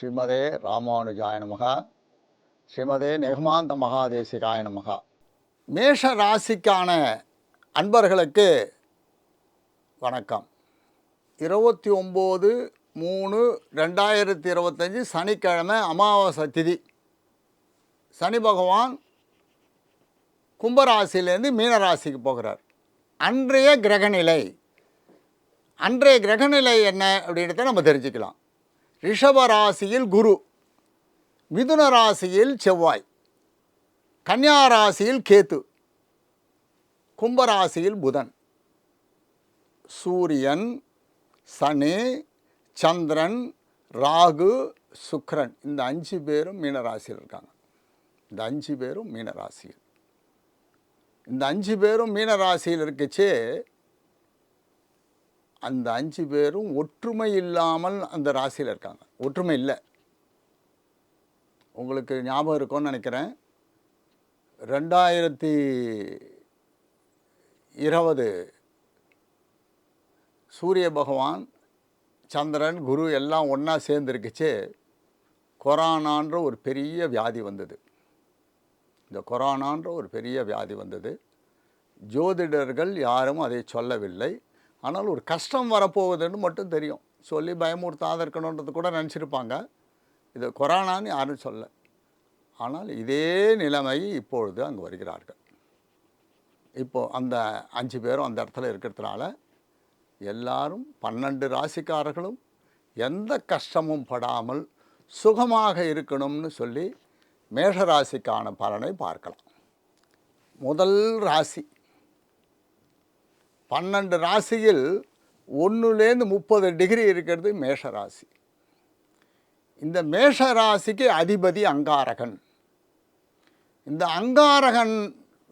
ஸ்ரீமதே ராமானுஜாய நமகா. ஸ்ரீமதே நெகுமாந்த மகாதேசிகாய நமகா. மேஷ ராசிக்கான அன்பர்களுக்கு வணக்கம். இருபத்தி ஒம்பது மூணு ரெண்டாயிரத்தி இருபத்தஞ்சி சனிக்கிழமை அமாவாசை திதி. சனி பகவான் கும்பராசியிலேருந்து மீனராசிக்கு போகிறார். அன்றைய கிரகநிலை. அன்றைய கிரகநிலை என்ன அப்படின்றத நம்ம தெரிஞ்சுக்கலாம். ரிஷபராசியில் குரு மிதுன ராசியில் செவ்வாய் கன்னியா ராசியில் கேத்து கும்பராசியில் புதன். சூரியன் சனி சந்திரன் ராகு சுக்ரன் இந்த அஞ்சு பேரும் மீனராசியில் இருக்காங்க. இந்த அஞ்சு பேரும் மீனராசியில். இந்த அஞ்சு பேரும் மீனராசியில் இருக்கச்சே அந்த அஞ்சு பேரும் ஒற்றுமை இல்லாமல் அந்த ராசியில் இருக்காங்க. ஒற்றுமை இல்லை. உங்களுக்கு ஞாபகம் இருக்கும்னு நினைக்கிறேன். ரெண்டாயிரத்தி இருபது சூரிய பகவான் சந்திரன் குரு எல்லாம் ஒன்றா சேர்ந்துருக்குச்சு. கொரோனான்ற ஒரு பெரிய வியாதி வந்தது. இந்த கொரோனான்ற ஒரு பெரிய வியாதி வந்தது. ஜோதிடர்கள் யாரும் அதை சொல்லவில்லை. ஆனால் ஒரு கஷ்டம் வரப்போகுதுன்னு மட்டும் தெரியும். சொல்லி பயமுறுத்தாத இருக்கணுன்றது கூட நினச்சிருப்பாங்க. இது கொரோனான்னு யாரும் சொல்ல. ஆனால் இதே நிலைமை இப்பொழுது அங்கே வருகிறார்கள். இப்போது அந்த அஞ்சு பேரும் அந்த இடத்துல இருக்கிறதுனால எல்லாரும் பன்னெண்டு ராசிக்காரர்களும் எந்த கஷ்டமும் படாமல் சுகமாக இருக்கணும்னு சொல்லி மேஷராசிக்கான பலனை பார்க்கலாம். முதல் ராசி. பன்னெண்டு ராசியில் ஒன்றுலேருந்து முப்பது டிகிரி இருக்கிறது மேஷ ராசி இந்த மேஷ ராசிக்கு அதிபதி அங்காரகன். இந்த அங்காரகன்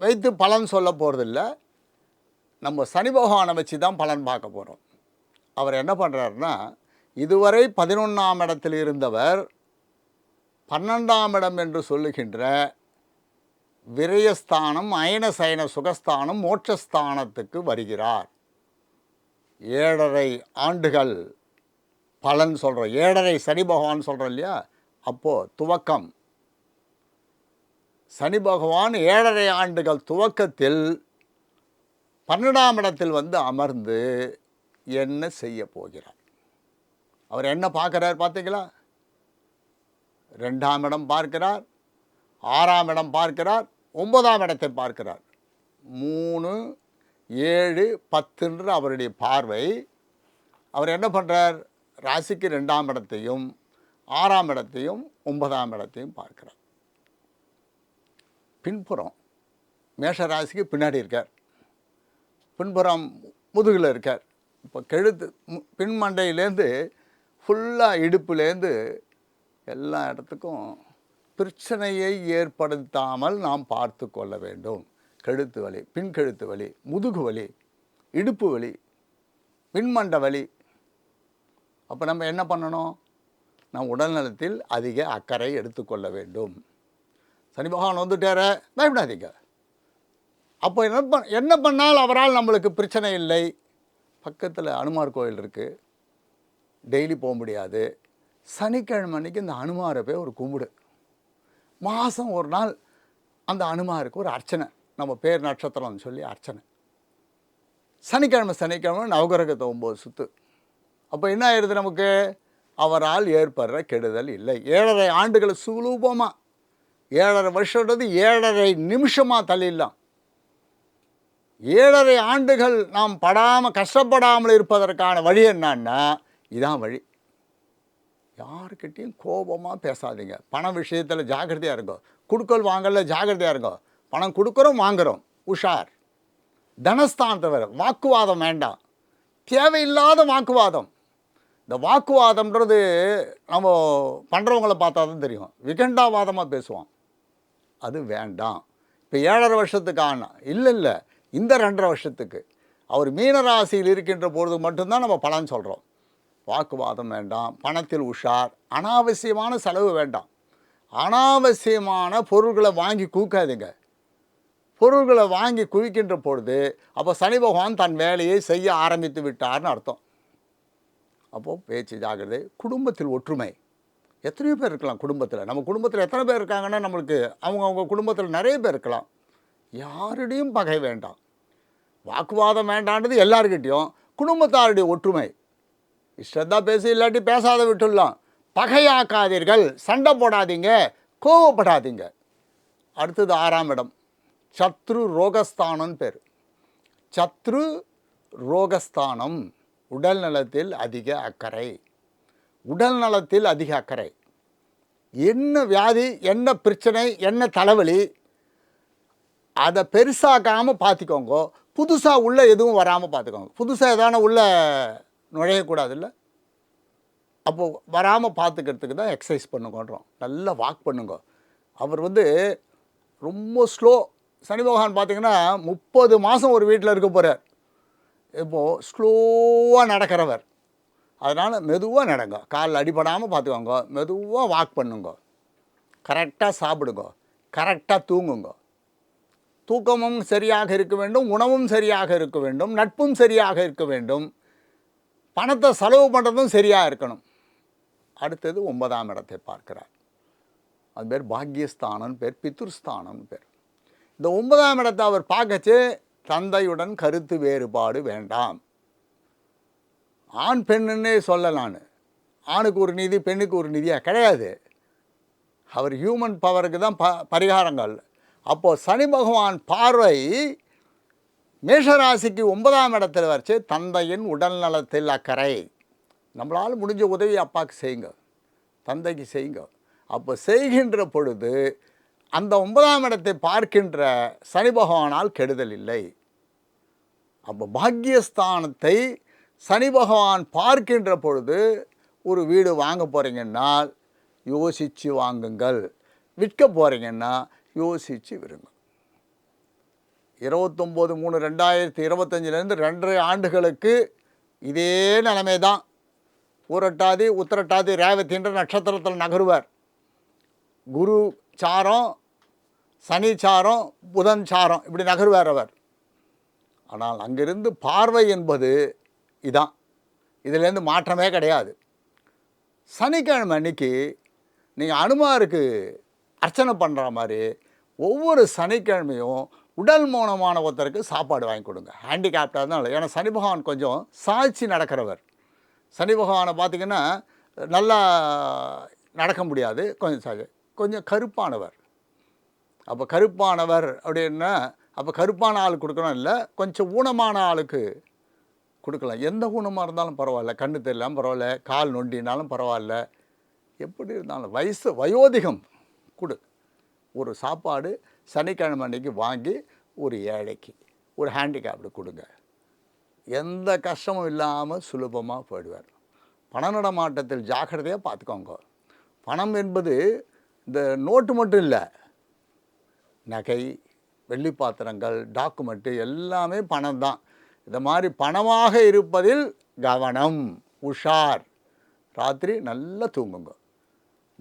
வைத்து பலன் சொல்ல போகிறதில்ல நம்ம சனி பகவானை வச்சு தான் பலன் பார்க்க போகிறோம் அவர் என்ன பண்ணுறாருன்னா இதுவரை பதினொன்றாம் இடத்தில் இருந்தவர் பன்னெண்டாம் இடம் என்று சொல்லுகின்ற விரயஸ்தானம் அயன சயன சுகஸ்தானம் மோட்சஸ்தானத்துக்கு வருகிறார். ஏழரை ஆண்டுகள் பலன் சொல்கிறோம் ஏழரை சனி பகவான் சொல்கிறோம் இல்லையா? அப்போது துவக்கம். சனி பகவான் ஏழரை ஆண்டுகள் துவக்கத்தில் பன்னெண்டாம் இடத்தில் வந்து அமர்ந்து என்ன செய்ய போகிறார்? அவர் என்ன பார்க்குறார் பார்த்தீங்களா? ரெண்டாம் இடம் பார்க்கிறார். ஆறாம் இடம் பார்க்கிறார் ஒன்பதாம் இடத்தை பார்க்கிறார். மூணு ஏழு பத்துன்ற அவருடைய பார்வை. அவர் என்ன பண்ணுறார் ராசிக்கு ரெண்டாம் இடத்தையும் ஆறாம் இடத்தையும் ஒன்பதாம் இடத்தையும் பார்க்கிறார். பின்புறம் மேஷ ராசிக்கு பின்னாடி இருக்கார். பின்புறம் முதுகில் இருக்கார். இப்போ கெழுத்து பின்மண்டையிலேருந்து ஃபுல்லாக இடுப்புலேருந்து எல்லா இடத்துக்கும் பிரச்சனையை ஏற்படுத்தாமல் நாம் பார்த்து கொள்ள வேண்டும். கழுத்து வலி பின்கெழுத்து வலி முதுகு வலி இடுப்பு வலி பின்மண்ட வலி. அப்போ நம்ம என்ன பண்ணணும்? நம் உடல்நலத்தில் அதிக அக்கறை எடுத்துக்கொள்ள வேண்டும். சனி பகவான் வந்துட்டார பயப்படாதீங்க. அப்போ என்ன பண் என்ன பண்ணால் அவரால் நம்மளுக்கு பிரச்சனை இல்லை. பக்கத்தில் அனுமார் கோயில் இருக்குது டெய்லி போக முடியாது. சனிக்கிழமை அன்னைக்கு இந்த அனுமாரை போய் ஒரு கும்பிடு. மாதம் ஒரு நாள் அந்த அனுமாருக்கு ஒரு அர்ச்சனை. நம்ம பேர் நட்சத்திரம்னு சொல்லி அர்ச்சனை. சனிக்கிழமை சனிக்கிழமை நவகிரகத்தை ஒம்பது சுத்து. அப்போ என்ன ஆயிடுது நமக்கு? அவரால் ஏற்படுற கெடுதல் இல்லை. ஏழரை ஆண்டுகள் சுலூபமாக ஏழரை வருஷன்றது ஏழரை நிமிஷமாக தள்ளிடலாம். ஏழரை ஆண்டுகள் நாம் படாமல் கஷ்டப்படாமல் இருப்பதற்கான வழி என்னன்னா இதான் வழி. யாருக்கிட்டேயும் கோபமாக பேசாதீங்க. பண விஷயத்தில் ஜாக்கிரதையாக இருக்கும் கொடுக்கல் வாங்கல ஜாக்கிரதையாக இருக்கோ பணம் கொடுக்குறோம் வாங்குறோம். உஷார். தனஸ்தானத்தவர் வாக்குவாதம் வேண்டாம். தேவையில்லாத வாக்குவாதம். இந்த வாக்குவாதம்ன்றது நம்ம பண்ணுறவங்கள பார்த்தா தான் தெரியும். விகண்டாவாதமாக பேசுவோம் அது வேண்டாம். இப்போ ஏழரை வருஷத்துக்கு ஆனால் இல்லை இல்லை. இந்த ரெண்டரை வருஷத்துக்கு. அவர் மீனராசியில் இருக்கின்ற பொழுது மட்டும்தான் நம்ம பலன் சொல்கிறோம் வாக்குவாதம் வேண்டாம் பணத்தில் உஷார் அனாவசியமான செலவு வேண்டாம். அனாவசியமான பொருள்களை வாங்கி குவிக்காதீங்க பொருள்களை வாங்கி குவிக்கின்ற பொழுது அப்போ சனி பகவான் தன் வேலையை செய்ய ஆரம்பித்து விட்டார்னு அர்த்தம். அப்போது பேச்சு ஜாகிரதை குடும்பத்தில் ஒற்றுமை. எத்தனையோ பேர் இருக்கலாம் குடும்பத்தில். நம்ம குடும்பத்தில் எத்தனை பேர் இருக்காங்கன்னா நம்மளுக்கு அவங்க அவங்க குடும்பத்தில் நிறைய பேர் இருக்கலாம். யாருடையும் பகை வேண்டாம். வாக்குவாதம் வேண்டான்றது எல்லாருக்கிட்டேயும் குடும்பத்தாருடைய ஒற்றுமை. இஷ்டத்தா பேசி இல்லாட்டி பேசாத விட்டுடலாம். பகையாக்காதீர்கள் சண்டை போடாதீங்க கோவப்படாதீங்க. அடுத்தது ஆறாம் இடம். சத்ரு ரோகஸ்தானம்னு பேர். சத்ரு ரோகஸ்தானம் உடல் நலத்தில் அதிக அக்கறை. உடல் நலத்தில் அதிக அக்கறை. என்ன வியாதி என்ன பிரச்சனை என்ன தலைவலி அதை பெருசாக்காமல் பார்த்துக்கோங்க புதுசாக உள்ளே எதுவும் வராமல் பார்த்துக்கோங்க புதுசாக எதான உள்ள நுழையக்கூடாதுல்ல. அப்போது வராமல் பார்த்துக்கிறதுக்கு தான் எக்ஸசைஸ் பண்ணுங்கன்றோம். நல்லா வாக் பண்ணுங்க. அவர் வந்து ரொம்ப ஸ்லோ சனி பகவான் பார்த்தீங்கன்னா முப்பது மாதம் ஒரு வீட்டில் இருக்க போகிறார் இப்போது ஸ்லோவாக நடக்கிறவர். அதனால் மெதுவாக நடங்க. காலில் அடிபடாமல் பார்த்துக்கோங்க. மெதுவாக வாக் பண்ணுங்க. கரெக்டாக சாப்பிடுங்க. கரெக்டாக தூங்குங்க. தூக்கமும் சரியாக இருக்க வேண்டும். உணவும் சரியாக இருக்க வேண்டும். நட்பும் சரியாக இருக்க வேண்டும். பணத்தை செலவு பண்ணுறதும் சரியாக இருக்கணும். அடுத்தது ஒன்பதாம் இடத்தை பார்க்கிறார். அது பேர் பாக்யஸ்தானம் பேர் பித்துர்ஸ்தானம் பேர். இந்த ஒன்பதாம் இடத்தை அவர் பார்க்கச்சு தந்தையுடன் கருத்து வேறுபாடு வேண்டாம். ஆண் பெண்ணுன்னே சொல்ல நான். ஆணுக்கு ஒரு நிதி பெண்ணுக்கு ஒரு நிதியாக கிடையாது. அவர் ஹியூமன் பவருக்கு தான் ப பரிகாரங்கள். அப்போது சனி பகவான் பார்வை மேஷராசிக்கு ஒன்பதாம் இடத்துல வச்சு தந்தையின் உடல் நலத்தில் அக்கறை. நம்மளால் முடிஞ்ச உதவி அப்பாவுக்கு செய்யுங்க. தந்தைக்கு செய்யுங்க. அப்போ செய்கின்ற பொழுது அந்த ஒன்பதாம் இடத்தை பார்க்கின்ற சனி பகவானால் கெடுதல் இல்லை. அப்போ பாக்கியஸ்தானத்தை சனி பகவான் பார்க்கின்ற பொழுது ஒரு வீடு வாங்க போகிறீங்கன்னா யோசித்து வாங்குங்கள். விற்க போகிறீங்கன்னா யோசித்து விருங்க இருபத்தொம்போது மூணு ரெண்டாயிரத்தி இருபத்தஞ்சிலேருந்து ரெண்டரை ஆண்டுகளுக்கு இதே நிலைமை தான் ஊரட்டாதி உத்திரட்டாதி ரேவதின்ற நட்சத்திரத்தில் நகருவார். குரு சாரம் சனி சாரம் புதன் சாரம் இப்படி நகருவார் அவர். ஆனால் அங்கிருந்து பார்வை என்பது இதான். இதுலேருந்து மாற்றமே கிடையாது. சனிக்கிழமை அன்னைக்கு நீங்கள் அனுமாருக்கு அர்ச்சனை பண்ணுற மாதிரி ஒவ்வொரு சனிக்கிழமையும் உடல் மூலமான ஒருத்தருக்கு சாப்பாடு வாங்கி கொடுங்க. ஹேண்டிகேப்டாக இருந்தாலும் ஏன்னா சனி பகவான் கொஞ்சம் சாட்சி நடக்கிறவர். சனி பகவானை பார்த்திங்கன்னா நல்லா நடக்க முடியாது. கொஞ்சம் சாட்சி கொஞ்சம் கருப்பானவர். அப்போ கருப்பானவர் அப்படின்னா அப்போ கருப்பான ஆள் கொடுக்கணும் இல்லை கொஞ்சம் ஊனமான ஆளுக்கு கொடுக்கலாம். எந்த ஊனமாக இருந்தாலும் பரவாயில்ல. கண்ணு தெரியலாம் பரவாயில்ல. கால் நொண்டினாலும் பரவாயில்ல. எப்படி இருந்தாலும் வயசு வயோதிகம் கொடு. ஒரு சாப்பாடு சனிக்கிழமை அன்னைக்கு வாங்கி ஒரு ஏழைக்கு ஒரு ஹேண்டிகேப்டு கொடுங்க. எந்த கஷ்டமும் இல்லாமல் சுலபமாக போயிடுவார். பண நடமாட்டத்தில் ஜாக்கிரதையாக பார்த்துக்கோங்க. பணம் என்பது இந்த நோட்டு மட்டும் இல்லை. நகை வெள்ளி பாத்திரங்கள் டாக்குமெண்ட்டு எல்லாமே பணம் தான். இந்த மாதிரி பணமாக இருப்பதில் கவனம் உஷார். ராத்திரி நல்லா தூங்குங்க.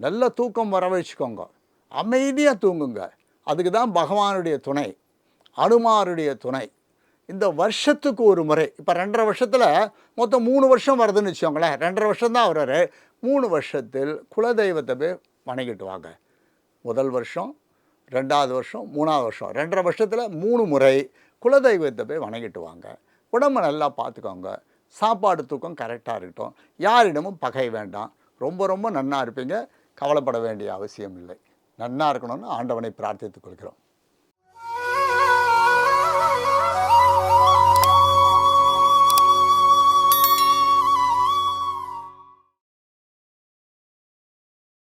நல்ல தூக்கம் வர வச்சுக்கோங்க. அமைதியாக தூங்குங்க. அதுக்கு தான் பகவானுடைய துணை அனுமாருடைய துணை. இந்த வருஷத்துக்கு ஒரு முறை இப்போ ரெண்டரை வருஷத்தில் மொத்தம் மூணு வருஷம் வருதுன்னு வச்சுக்கோங்களேன். ரெண்டரை வருஷம் தான் வர்றாரு. மூணு வருஷத்தில் குலதெய்வத்தை போய் வணங்கிட்டு வாங்க முதல் வருஷம் ரெண்டாவது வருஷம் மூணாவது வருஷம். ரெண்டரை வருஷத்தில் மூணு முறை குலதெய்வத்தை போய் வணங்கிட்டு வாங்க உடம்பை நல்லா பார்த்துக்கோங்க சாப்பாடு தூக்கம் கரெக்டாக இருக்கட்டும். யாரிடமும் பகை வேண்டாம். ரொம்ப ரொம்ப நன்னாக இருப்பீங்க. கவலைப்பட வேண்டிய அவசியம் இல்லை. நன்னா இருக்கணும்னு ஆண்டவனை பிரார்த்தித்துக் கொள்கிறோம்